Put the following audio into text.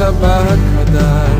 sa bahag madal